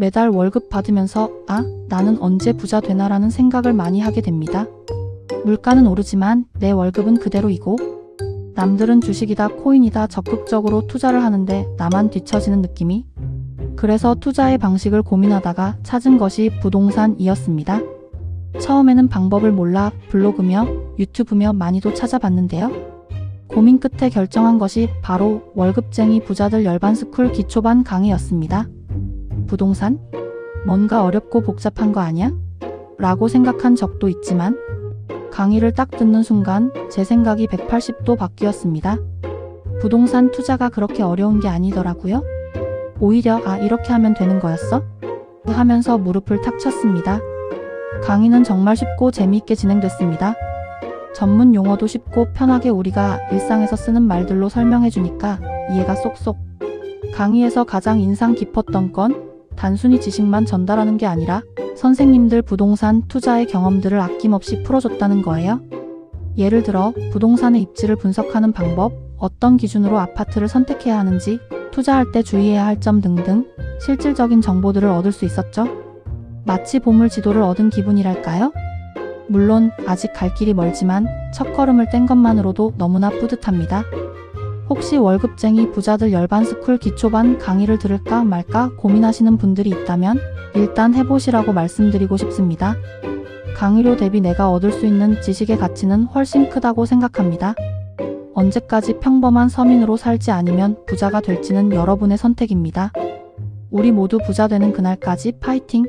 매달 월급 받으면서 아, 나는 언제 부자 되나라는 생각을 많이 하게 됩니다. 물가는 오르지만 내 월급은 그대로이고 남들은 주식이다 코인이다 적극적으로 투자를 하는데 나만 뒤처지는 느낌이 그래서 투자의 방식을 고민하다가 찾은 것이 부동산이었습니다. 처음에는 방법을 몰라 블로그며 유튜브며 많이도 찾아봤는데요. 고민 끝에 결정한 것이 바로 월급쟁이 부자들 열반 스쿨 기초반 강의였습니다. 부동산? 뭔가 어렵고 복잡한 거 아니야? 라고 생각한 적도 있지만 강의를 딱 듣는 순간 제 생각이 180도 바뀌었습니다. 부동산 투자가 그렇게 어려운 게 아니더라고요. 오히려 아 이렇게 하면 되는 거였어? 하면서 무릎을 탁 쳤습니다. 강의는 정말 쉽고 재미있게 진행됐습니다. 전문 용어도 쉽고 편하게 우리가 일상에서 쓰는 말들로 설명해 주니까 이해가 쏙쏙. 강의에서 가장 인상 깊었던 건 단순히 지식만 전달하는 게 아니라 선생님들 부동산 투자의 경험들을 아낌없이 풀어줬다는 거예요. 예를 들어 부동산의 입지를 분석하는 방법, 어떤 기준으로 아파트를 선택해야 하는지, 투자할 때 주의해야 할 점 등등 실질적인 정보들을 얻을 수 있었죠. 마치 보물 지도를 얻은 기분이랄까요? 물론 아직 갈 길이 멀지만 첫 걸음을 뗀 것만으로도 너무나 뿌듯합니다. 혹시 월급쟁이 부자들 열반 스쿨 기초반 강의를 들을까 말까 고민하시는 분들이 있다면 일단 해보시라고 말씀드리고 싶습니다. 강의료 대비 내가 얻을 수 있는 지식의 가치는 훨씬 크다고 생각합니다. 언제까지 평범한 서민으로 살지 아니면 부자가 될지는 여러분의 선택입니다. 우리 모두 부자 되는 그날까지 파이팅!